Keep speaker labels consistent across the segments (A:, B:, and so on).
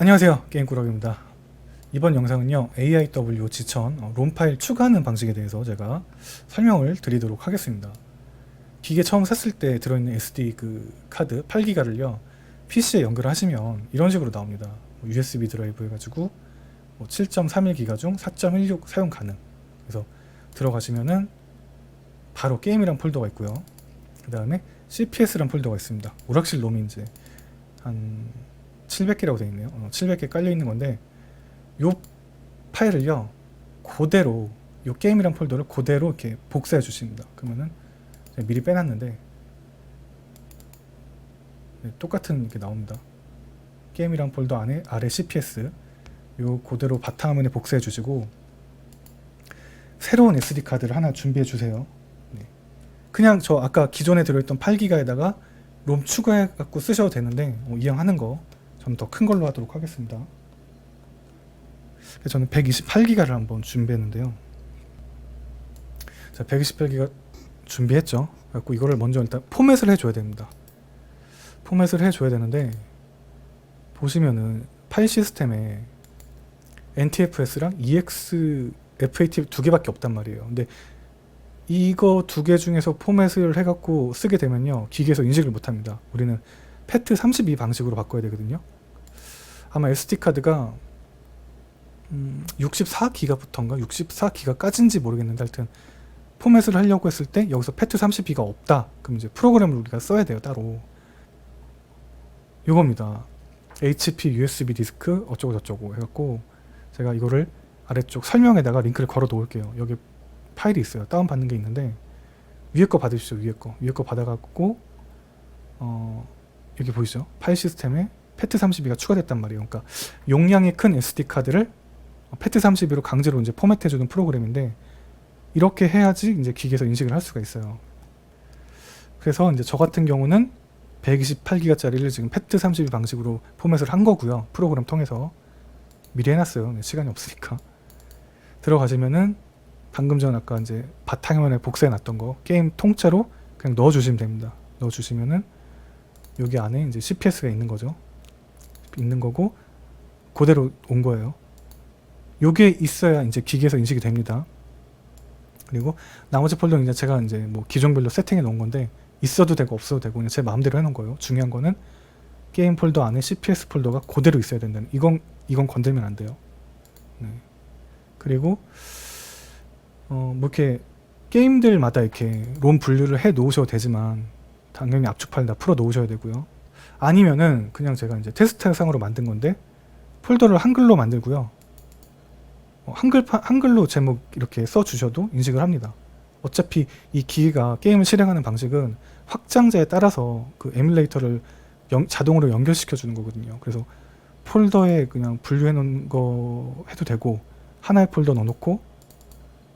A: 안녕하세요. 게임꾸러기입니다. 이번 영상은요 AIW 지천 어, 롬 파일 추가하는 방식에 대해서 제가 설명을 드리도록 하겠습니다. 기계 처음 샀을 때 들어있는 SD 그 카드 8기가를요 PC에 연결을 하시면 이런 식으로 나옵니다. 뭐 USB 드라이브 해가지고 뭐 7.31기가 중 4.16 사용 가능. 그래서 들어가시면은 바로 게임이란 폴더가 있고요. 그 다음에 CPS란 폴더가 있습니다. 오락실 롬이 이제 한 700개라고 되어 있네요. 어, 700개 깔려 있는 건데 요 파일을요 그대로 요 게임이란 폴더를 그대로 이렇게 복사해 주십니다. 그러면은 미리 빼놨는데 네, 똑같은 이렇게 나옵니다. 게임이란 폴더 안에 아래 CPS 요 그대로 바탕화면에 복사해 주시고 새로운 SD 카드를 하나 준비해 주세요. 네. 그냥 저 아까 기존에 들어있던 8기가에다가 롬 추가해 갖고 쓰셔도 되는데 어, 이왕 하는 거 저는 더 큰 걸로 하도록 하겠습니다. 저는 128기가를 한번 준비했는데요. 자, 128기가 준비했죠. 그래갖고 이거를 먼저 일단 포맷을 해줘야 됩니다. 포맷을 해줘야 되는데 보시면은 파일 시스템에 NTFS랑 EX FAT 두 개밖에 없단 말이에요. 근데 이거 두 개 중에서 포맷을 해갖고 쓰게 되면요 기계에서 인식을 못합니다. 우리는 페트 32 방식으로 바꿔야 되거든요. 아마 SD 카드가 음, 64기가부터인가 64기가까지인지 모르겠는데 하여튼 포맷을 하려고 했을 때 여기서 페트 32가 없다. 그럼 이제 프로그램을 우리가 써야 돼요 따로. 이겁니다. HP USB 디스크 어쩌고 저쩌고 해갖고 제가 이거를 아래쪽 설명에다가 링크를 걸어 놓을게요. 여기 파일이 있어요. 다운 받는 게 있는데 위에 거 받으십시오. 위에 거 위에 거 받아갖고 어 여기 보이죠? 파일 시스템에 페트 32가 추가됐단 말이에요. 그러니까 용량이 큰 SD 카드를 페트 32로 강제로 이제 포맷해 주는 프로그램인데 이렇게 해야지 이제 기계에서 인식을 할 수가 있어요. 그래서 이제 저 같은 경우는 128기가짜리를 지금 페트 32 방식으로 포맷을 한 거고요. 프로그램 통해서 미리 해놨어요. 네, 시간이 없으니까 들어가시면은 방금 전 아까 이제 바탕화면에 복사해놨던 거 게임 통째로 그냥 넣어주시면 됩니다. 넣어주시면은 여기 안에 이제 CPS가 있는 거죠. 있는 거고 그대로 온 거예요. 요게 있어야 이제 기계에서 인식이 됩니다. 그리고 나머지 폴더는 이제 제가 이제 뭐 기종별로 세팅해 놓은 건데 있어도 되고 없어도 되고 그냥 제 마음대로 해 놓은 거예요. 중요한 거는 게임 폴더 안에 CPS 폴더가 그대로 있어야 된다는 이건 이건 건들면 안 돼요. 네. 그리고 어 뭐 이렇게 게임들마다 이렇게 롬 분류를 해 놓으셔도 되지만 당연히 압축 파일 다 풀어 놓으셔야 되고요. 아니면은 그냥 제가 이제 테스트 상으로 만든 건데 폴더를 한글로 만들고요. 어, 한글 파, 한글로 제목 이렇게 써 주셔도 인식을 합니다. 어차피 이 기기가 게임을 실행하는 방식은 확장자에 따라서 그 에뮬레이터를 연- 자동으로 연결시켜 주는 거거든요. 그래서 폴더에 그냥 분류해 놓은 거 해도 되고 하나의 폴더 넣어놓고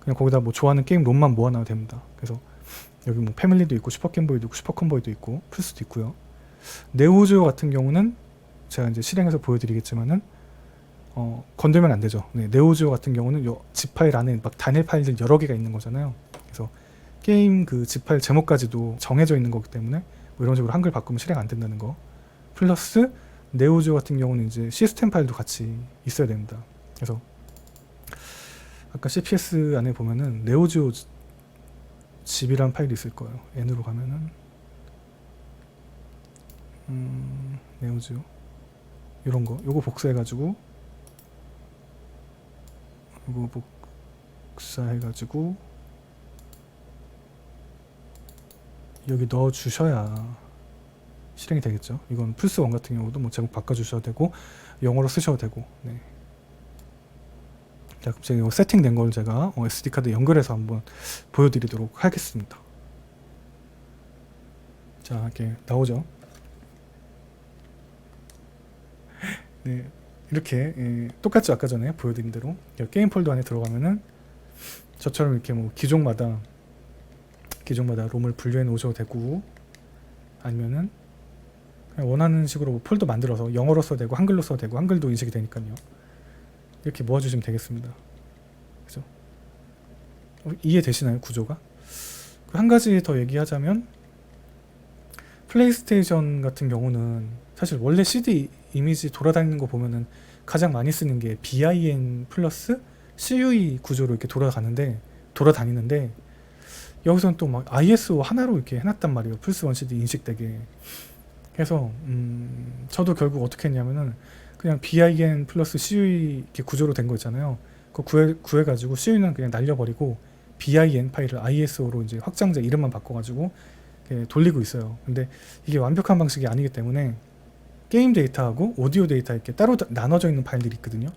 A: 그냥 거기다 뭐 좋아하는 게임 롬만 모아놔도 됩니다. 그래서 여기 뭐 패밀리도 있고 슈퍼 겜보이도 있고 슈퍼 컨보이도 있고 플스도 있고요. 네오지오 같은 경우는 제가 이제 실행해서 보여드리겠지만은 어, 건들면 안 되죠. 네, 네오지오 같은 경우는 요 zip 파일 안에 막 단일 파일들 여러 개가 있는 거잖아요. 그래서 게임 그 zip 파일 제목까지도 정해져 있는 거기 때문에 뭐 이런 식으로 한글 바꾸면 실행 안 된다는 거. 플러스 네오지오 같은 경우는 이제 시스템 파일도 같이 있어야 됩니다. 그래서 아까 CPS 안에 보면은 네오지오 집이란 파일이 있을 거예요. N으로 가면은 음, 네오지오 이런 거 요거 복사해가지고 요거 복사해가지고 여기 넣어 주셔야 실행이 되겠죠. 이건 플스 원 같은 경우도 뭐 제목 바꿔 주셔도 되고 영어로 쓰셔도 되고. 네. 자, 그럼 제가 세팅된 걸 제가 어, SD 카드 연결해서 한번 보여드리도록 하겠습니다. 자, 이렇게 나오죠. 네, 이렇게 예, 똑같죠? 아까 전에 보여드린 대로. 게임 폴더 안에 들어가면은 저처럼 이렇게 뭐 기종마다 기종마다 롬을 분류해 놓으셔도 되고 아니면은 원하는 식으로 뭐 폴더 만들어서 영어로 써도 되고 한글로 써도 되고 한글도 인식이 되니까요. 이렇게 모아주시면 되겠습니다. 그죠? 어, 이해되시나요 구조가? 그한 가지 더 얘기하자면 플레이스테이션 같은 경우는 사실 원래 CD 이미지 돌아다니는 거 보면은 가장 많이 쓰는 게 bin 플러스 CUE 구조로 이렇게 돌아가는데 돌아다니는데 여기서는 또 막 ISO 하나로 이렇게 해놨단 말이에요. 플스 원 CD 인식되게. 그래서 음, 저도 결국 어떻게 했냐면은 그냥 bin 플러스 CUE 이렇게 구조로 된 거 있잖아요. 그거 구해 구해가지고 CUE는 그냥 날려버리고 bin 파일을 ISO로 이제 확장자 이름만 바꿔가지고 돌리고 있어요. 근데 이게 완벽한 방식이 아니기 때문에 게임 데이터하고 오디오 데이터 이렇게 따로 다- 나눠져 있는 파일들이 있거든요.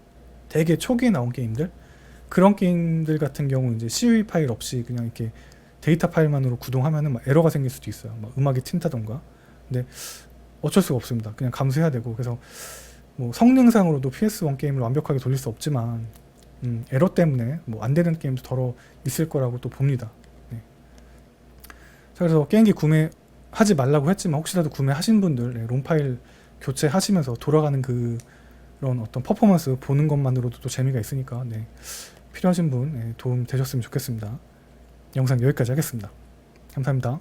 A: 되게 초기에 나온 게임들 그런 게임들 같은 경우 이제 CUE 파일 없이 그냥 이렇게 데이터 파일만으로 구동하면은 막 에러가 생길 수도 있어요. 막 음악이 튄다던가. 근데 어쩔 수가 없습니다. 그냥 감수해야 되고 그래서 뭐 성능상으로도 PS1 게임을 완벽하게 돌릴 수 없지만 음, 에러 때문에 뭐 안 되는 게임도 더러 있을 거라고 또 봅니다. 네. 자 그래서 게임기 구매하지 말라고 했지만 혹시라도 구매하신 분들 네, 롬 파일 교체하시면서 돌아가는 그 그런 어떤 퍼포먼스 보는 것만으로도 또 재미가 있으니까 네. 필요하신 분 네, 도움 되셨으면 좋겠습니다. 영상 여기까지 하겠습니다. 감사합니다.